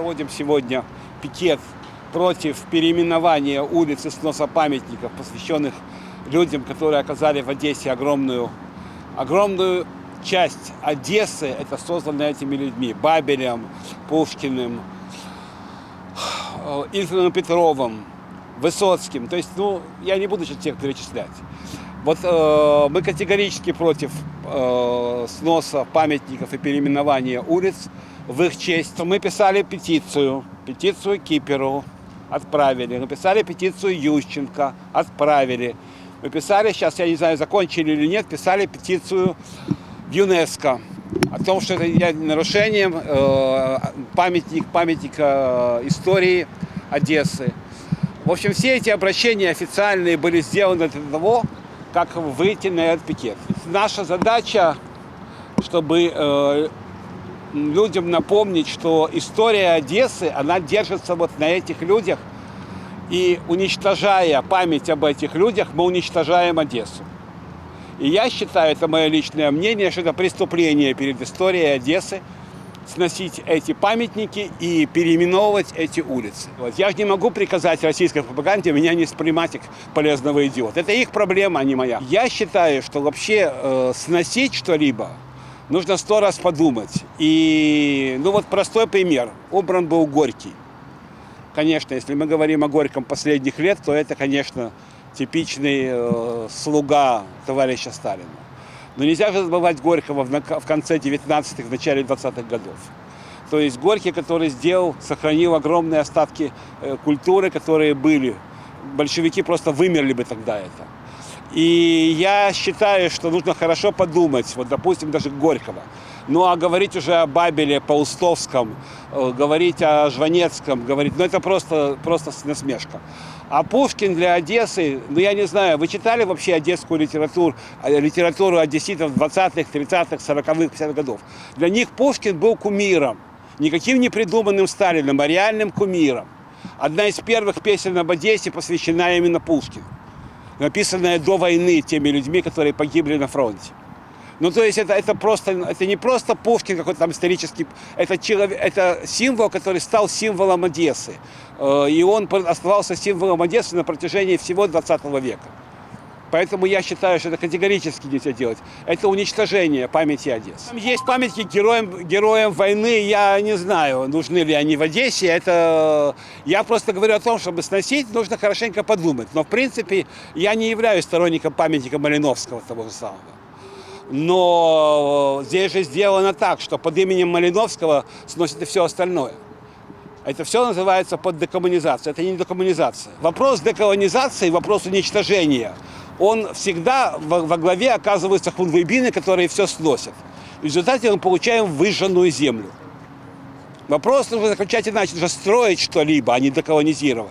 Проводим сегодня пикет против переименования улиц и сноса памятников, посвященных людям, которые оказали в Одессе огромную, огромную часть Одессы, это создано этими людьми, Бабелем, Пушкиным, э, Ильфом Петровым, Высоцким. То есть, ну, я не буду сейчас всех перечислять. Вот э, мы категорически против э, сноса памятников и переименования улиц в их честь. Мы писали петицию, петицию Киперу, отправили. Написали петицию Ющенко, отправили. Мы писали, сейчас я не знаю, закончили или нет, писали петицию в ЮНЕСКО о том, что это нарушением э, памятник, памятника э, истории Одессы. В общем, все эти обращения официальные были сделаны для того, как выйти на этот пикет. Наша задача, чтобы э, людям напомнить, что история Одессы, она держится вот на этих людях, и уничтожая память об этих людях, мы уничтожаем Одессу. И я считаю, это мое личное мнение, что это преступление перед историей Одессы, сносить эти памятники и переименовывать эти улицы. Вот. Я же не могу приказать российской пропаганде меня не воспринимать как полезного идиота. Это их проблема, а не моя. Я считаю, что вообще э, сносить что-либо нужно сто раз подумать. И, ну вот простой пример. Убран был Горький. Конечно, если мы говорим о Горьком последних лет, то это, конечно, типичный э, слуга товарища Сталина. Но нельзя же забывать Горького в, на- в конце 19-х, в начале 20-х годов. То есть Горький, который сделал, сохранил огромные остатки э, культуры, которые были. Большевики просто вымерли бы тогда это. И я считаю, что нужно хорошо подумать, вот, допустим, даже Горького. Ну, а говорить уже о Бабеле, Паустовском, э, говорить о Жванецком, говорить, ну, это просто, просто насмешка. А Пушкин для Одессы, ну, я не знаю, вы читали вообще одесскую литературу, э, литературу одесситов 20-х, 30-х, 40-х, 50-х годов? Для них Пушкин был кумиром, никаким не придуманным Сталином, а реальным кумиром. Одна из первых песен об Одессе посвящена именно Пушкину написанная до войны теми людьми, которые погибли на фронте. Ну, то есть это, это просто, это не просто Пушкин какой-то там исторический, это, человек, это символ, который стал символом Одессы. Э, И он оставался символом Одессы на протяжении всего 20 века. Поэтому я считаю, что это категорически нельзя делать. Это уничтожение памяти Одессы. Там есть памятники героям, героям войны, я не знаю, нужны ли они в Одессе. Это... Я просто говорю о том, чтобы сносить, нужно хорошенько подумать. Но, в принципе, я не являюсь сторонником памятника Малиновского того же самого. Но здесь же сделано так, что под именем Малиновского сносят и все остальное. Это все называется под декоммунизацией. Это не декоммунизация. Вопрос деколонизации, вопрос уничтожения, он всегда во, во главе оказываются хунвейбины, которые все сносят. В результате мы получаем выжженную землю. Вопрос нужно заключать иначе, нужно строить что-либо, а не деколонизировать.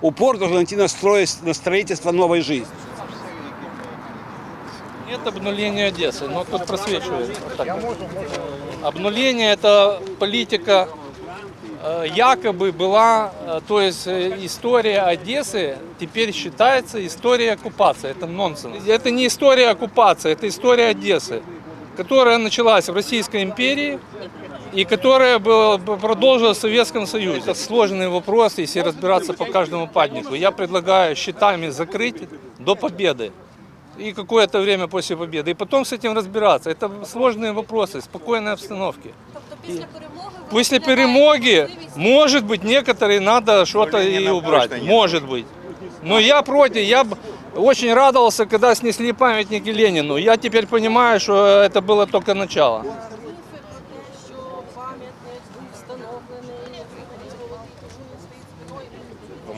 Упор должен идти на, строй- на строительство новой жизни. Нет обнуления Одессы, но тут просвечивает. Так. Обнуление – это политика э, якобы была, э, то есть э, история Одессы теперь считается историей оккупации. Это нонсенс. Это не история оккупации, это история Одессы, которая началась в Российской империи и которая была- продолжилась в Советском Союзе. Это сложный вопрос, если разбираться по каждому паднику. Я предлагаю счетами закрыть до победы и какое-то время после победы, и потом с этим разбираться. Это сложные вопросы, в спокойной обстановке. Тобто після перемоги ви После розглядаєте перемоги, можливість может быть, некоторые надо что-то и убрать. Может быть. Но я против, я б очень радовался, когда снесли памятники Ленину. Я теперь понимаю, что это было только начало.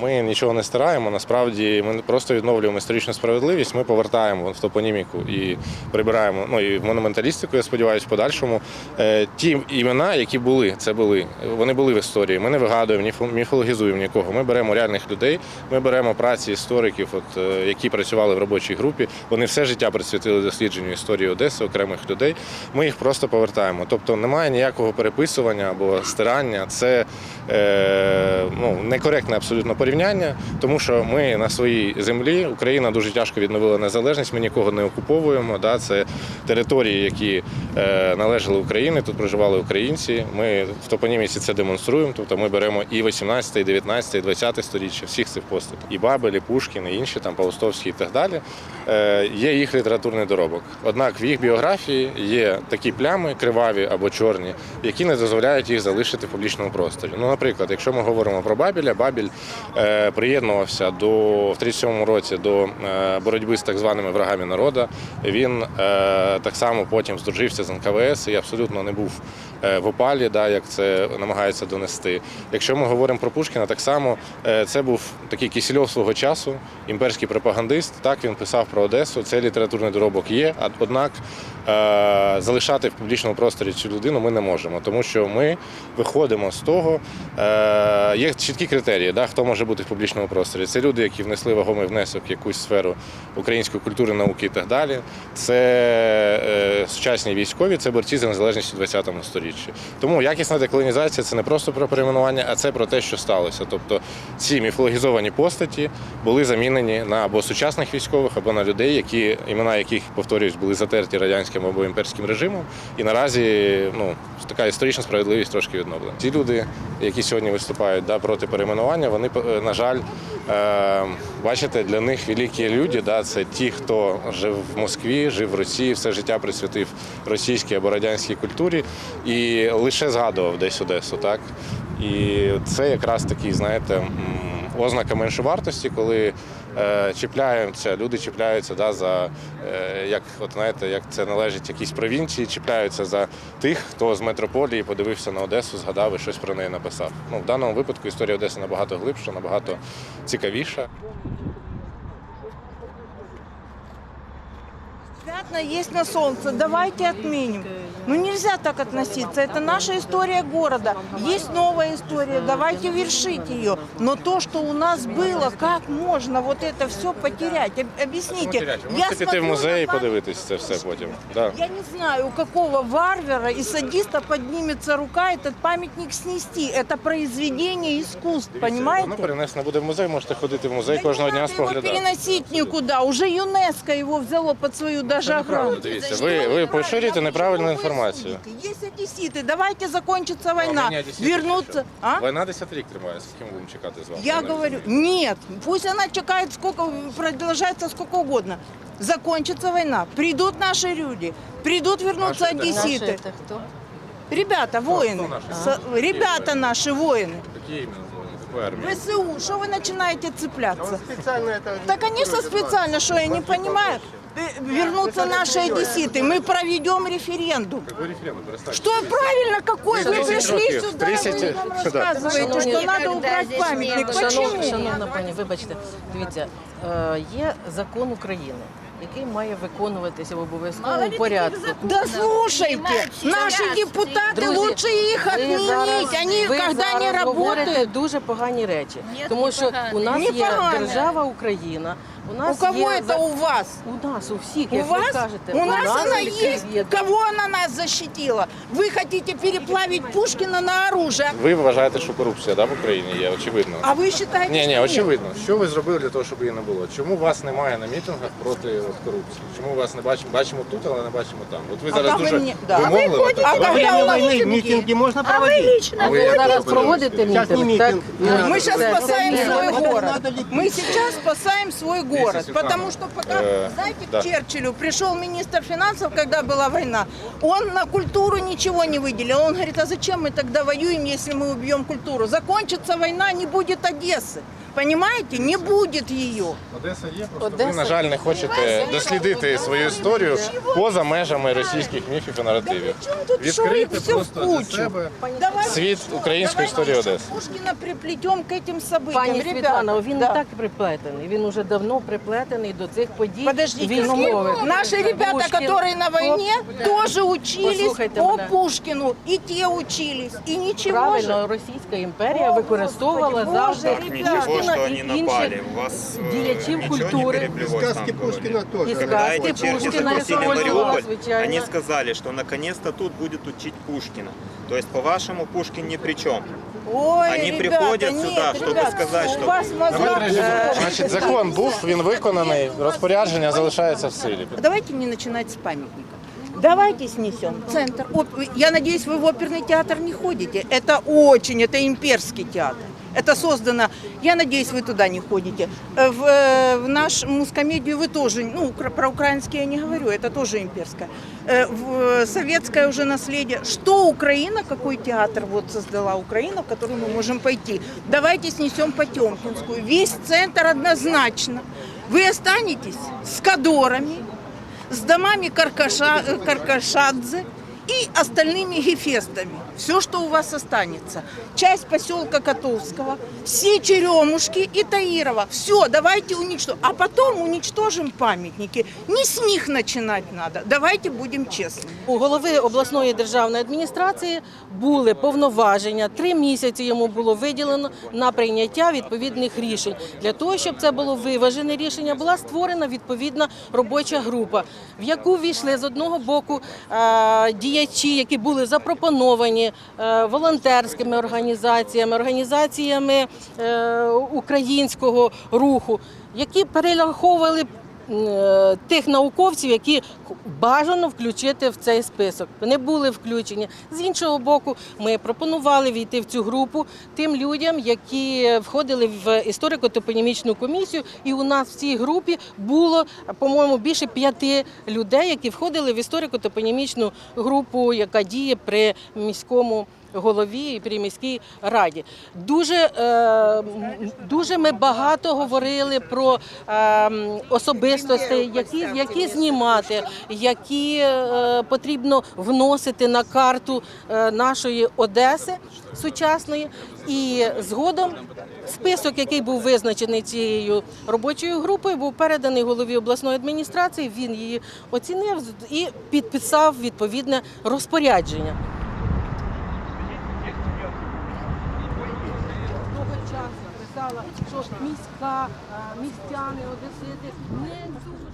Ми нічого не стираємо. Насправді ми просто відновлюємо історичну справедливість. Ми повертаємо в топоніміку і прибираємо. Ну і в монументалістику, я сподіваюся, в подальшому е, ті імена, які були, це були. Вони були в історії. Ми не вигадуємо, ні міфологізуємо нікого. Ми беремо реальних людей. Ми беремо праці істориків, от е, які працювали в робочій групі. Вони все життя присвятили дослідженню історії Одеси, окремих людей. Ми їх просто повертаємо. Тобто немає ніякого переписування або стирання. Це е, ну, некоректне абсолютно порівняння. Порівняння, тому що ми на своїй землі, Україна дуже тяжко відновила незалежність. Ми нікого не окуповуємо. Да, це території, які е, належали Україні. Тут проживали українці. Ми в топоніміці це демонструємо. Тобто ми беремо і 18, і 19, і 20 сторіччя всіх цих постатей. І Бабель, і Пушкін, і інші там Паустовські і так далі. Е, є їх літературний доробок. Однак в їх біографії є такі плями криваві або чорні, які не дозволяють їх залишити в публічному просторі. Ну, наприклад, якщо ми говоримо про Бабіля, Бабіль е, приєднувався до в 37-му році до е, боротьби з так званими врагами народу. Він е, так само потім здружився з НКВС і абсолютно не був е, в опалі, да, як це намагаються донести. Якщо ми говоримо про Пушкіна, так само е, це був такий кисельов свого часу, імперський пропагандист. Так він писав про Одесу. Цей літературний доробок є. Однак е, залишати в публічному просторі цю людину ми не можемо, тому що ми виходимо з того. Е, є чіткі критерії, да, хто може бути в публічному просторі. Це люди, які внесли вагомий внесок в якусь сферу української культури, науки і так далі. Це е, сучасні військові, це борці за незалежність у 20 сторіччі. Тому якісна деколонізація це не просто про перейменування, а це про те, що сталося. Тобто ці міфологізовані постаті були замінені на або сучасних військових, або на людей, які імена яких повторюсь, були затерті радянським або імперським режимом. І наразі ну така історична справедливість трошки відновлена. Ті люди, які сьогодні виступають да, проти перейменування, вони е, на жаль. Е, бачите, для них великі люди, да, це ті, хто жив в Москві, жив в Росії, все життя присвятив російській або радянській культурі і лише згадував десь Одесу. Так? І це якраз такий, знаєте, ознака меншовартості, коли е, чіпляються, люди чіпляються да, за е, як, от знаєте, як це належить якійсь провінції, чіпляються за тих, хто з метрополії подивився на Одесу, згадав і щось про неї написав. Ну, в даному випадку історія Одеси набагато глибша, набагато цікавіша. Пятна есть на солнце, давайте отменим. Ну нельзя так относиться, это наша история города. Есть новая история, давайте вершить ее. Но то, что у нас было, как можно вот это все потерять? Об- Объясните. Ви можете піти в смотрю музей і на пам- подивитись це все потім. Да. Я не знаю, у какого варвара и садиста поднимется рука этот памятник снести. Это произведение искусств, Воно понимаете? перенесено буде в музей, можете ходити в музей Да кожного не дня надо его споглядати. переносить никуда. Уже ЮНЕСКО его взяло под свою даже охрану. Правда, дивіться, ви, ви поширюєте неправильну інформацію. Есть одесситы, давайте закончится война. мені одесіти Вернуться. А? Війна 10 рік тримає, скільки ми будемо чекати з вами? Я Війна. говорю, нет, пусть она чекает сколько, продолжается сколько угодно. Закончится война, придут наши люди, придут вернуться Наши это- одесситы. Наши это кто? Ребята, воины, наши? Со- ребята наши воины. Які іменно зони? Какої армії? ВСУ, что вы начинаете цепляться? Да, конечно, специально, что я не понимаю. Э, Вернутся наши одесситы, мы проведем референдум. Какой референдум? Перестаньте. Что правильно, какой? Вы 30 пришли років, сюда, 30 вы нам да. рассказываете, что надо убрать памятник. Шановна, Почему? шановна пані, вибачте, дивіться, е, є закон України, який має виконуватися в обов'язковому порядку. Да слушайте, наши депутаты, Друзі, лучше их ви отменить. зараз- Они ви когда не зараз говорите работают. дуже погані речі, тому що у нас Не є погані. держава Україна. У У нас кого є это за- у вас? у нас у всіх, У як ви вас? кажете, У нас она тільки есть. є. Кого она нас защитила? Вы хотите переплавить Пушкина на оружие. Ви вважаєте, що корупція да, в Україні є, очевидно. А вы считаете, Ні, ні, что нет? очевидно. Що ви зробили для того, щоб її не було? Чому вас немає на мітингах проти от, корупції? Чому вас не бачимо? Бачимо тут, але не бачимо там. От ви А зараз там ви дуже мені- да. А ви вимогливо. ходите, так, а давайте- когда Во у время вас войны митинги? митинги можно А вы проводить. лично А ви ходите? зараз проводите Сейчас не мітинг, так? митинг. Ну, Мы сейчас це- спасаем це- свой надо- город. надо лепить. Мы сейчас спасаем свой город. Светлана, Потому что пока, э, знаете, да. к Черчиллю пришел министр финансов, когда была война, он на культуру ничего не выделил. Он говорит, а зачем мы тогда воюем, если мы убьем культуру? Закончится война, не будет Одессы. Понимаете? Не будет ее. Одеса є, просто ви, Одеса. на жаль, не хочете дослідити свою історію поза межами російських міфів і наративів. Да при чому тут що ви Відкрити все в просто для кучу? себе Давайте- світ української історії давайте Одеси. Пушкина приплетем к этим событиям. Пані Ребята, Світлана, він да. не так приплетений. Він уже давно приплетений до цих подій Подождите, війномових. наши ребята, Пушкін, которые на войне, Поп- тоже учились Послухайте по мене. Пушкину. И те учились. И ничего Правильно, же. Російська імперія О, використовувала Господи, завжди Боже, Так ребята. ничего, Пушкіна что і они напали. інших У вас э, діячів ничего культури. не переплелось Сказки там, Пушкина говорили? тоже. І Когда сказки эти черти Пушкіна захватили використовувала, Мариуполь, звичайно. они сказали, что наконец-то тут будет учить Пушкина. То есть, по-вашему, Пушкин ни при чем. Ой, Они ребята, приходят нет, сюда, чтобы ребят, сказать, что- у вас мозгов, э, Значить, закон був, він виконаний, розпорядження залишається в силі. Давайте не начинать с памятника. Давайте снесем центр. Оп- Я надеюсь, вы в оперный театр не ходите. Это очень, это имперский театр. Это создано, я надеюсь, вы туда не ходите. Э, В, э, в наш мускомедию вы тоже, ну, укра- про украинский я не говорю, это тоже имперское. Э, В э, советское уже наследие. Что Украина, какой театр вот создала Украина, в который мы можем пойти? Давайте снесем Потемкинскую. Весь центр однозначно. Вы останетесь с кадорами, с домами Каркаша, э, Каркашадзе и остальными гефестами. Все, что у вас останется. Часть поселка Котовского, все Черемушки и Таирова. Все, давайте уничтожим. А потом уничтожим памятники. Не с них начинать надо. Давайте будем честными. У голови обласної державної адміністрації були повноваження. Три місяці йому було виділено на прийняття відповідних рішень. Для того, щоб це було виважене рішення, була створена відповідна робоча група, в яку війшли з одного боку е, діячі, які були запропоновані волонтерськими організаціями, організаціями е, українського руху, які перераховували е, тих науковців, які бажано включити в цей список. Вони були включені. З іншого боку, ми пропонували війти в цю групу тим людям, які входили в історико-топонімічну комісію. І у нас в цій групі було, по-моєму, більше п'яти людей, які входили в історико-топонімічну групу, яка діє при міському голові і при міській раді. Дуже, е, дуже ми багато говорили про е, особистості, які, які знімати, які е, потрібно вносити на карту нашої Одеси сучасної. І згодом список, який був визначений цією робочою групою, був переданий голові обласної адміністрації. Він її оцінив і підписав відповідне розпорядження. того часу писала, що міська, е, містяни, одесити не дуже.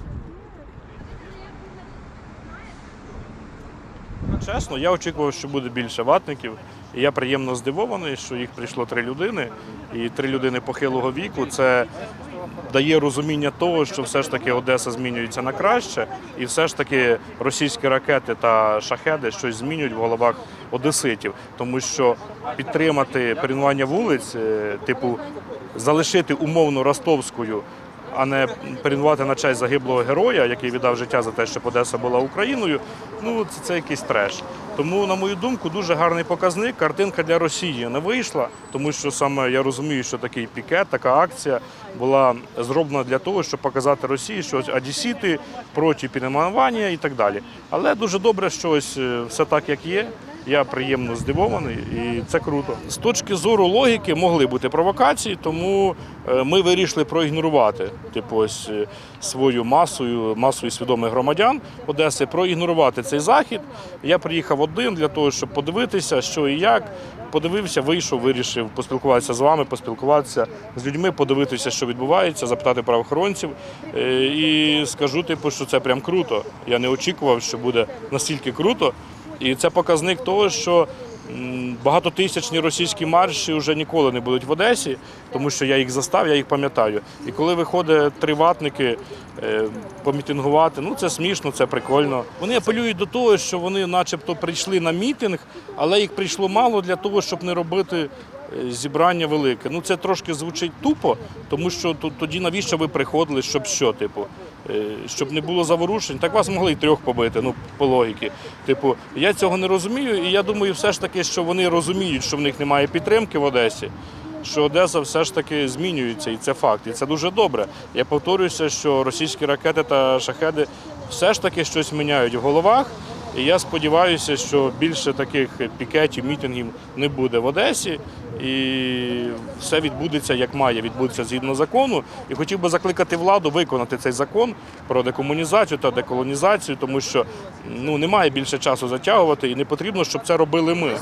Чесно, я очікував, що буде більше ватників. І я приємно здивований, що їх прийшло три людини, і три людини похилого віку. Це дає розуміння того, що все ж таки Одеса змінюється на краще, і все ж таки російські ракети та шахеди щось змінюють в головах одеситів, тому що підтримати перейменування вулиць, е, типу залишити умовно ростовською а не перейменувати на честь загиблого героя, який віддав життя за те, щоб Одеса була Україною. Ну це, це якийсь треш. Тому, на мою думку, дуже гарний показник. Картинка для Росії не вийшла, тому що саме я розумію, що такий пікет, така акція була зроблена для того, щоб показати Росії, що ось одесіти проти перейменування і так далі. Але дуже добре, що ось е, все так, як є. Я приємно здивований, і це круто. З точки зору логіки могли бути провокації, тому е, ми вирішили проігнорувати типу, ось е, свою масою, масою свідомих громадян Одеси, проігнорувати цей захід. Я приїхав один для того, щоб подивитися, що і як. Подивився, вийшов, вирішив поспілкуватися з вами, поспілкуватися з людьми, подивитися, що відбувається, запитати правоохоронців. Е, І скажу, типу, що це прям круто. Я не очікував, що буде настільки круто. І це показник того, що багатотисячні російські марші вже ніколи не будуть в Одесі, тому що я їх застав, я їх пам'ятаю. І коли виходять три ватники е, помітингувати, ну це смішно, це прикольно. Вони апелюють до того, що вони, начебто, прийшли на мітинг, але їх прийшло мало для того, щоб не робити. Зібрання велике. Ну це трошки звучить тупо, тому що тут тоді навіщо ви приходили, щоб що, типу, е, щоб не було заворушень. Так вас могли й трьох побити, ну по логіки. Типу, я цього не розумію, і я думаю, все ж таки, що вони розуміють, що в них немає підтримки в Одесі. Що Одеса все ж таки змінюється, і це факт, і це дуже добре. Я повторююся, що російські ракети та шахеди все ж таки щось міняють в головах. І я сподіваюся, що більше таких пікетів, мітингів не буде в Одесі, і все відбудеться як має, відбудеться згідно закону. І хотів би закликати владу виконати цей закон про декомунізацію та деколонізацію, тому що ну немає більше часу затягувати, і не потрібно, щоб це робили ми.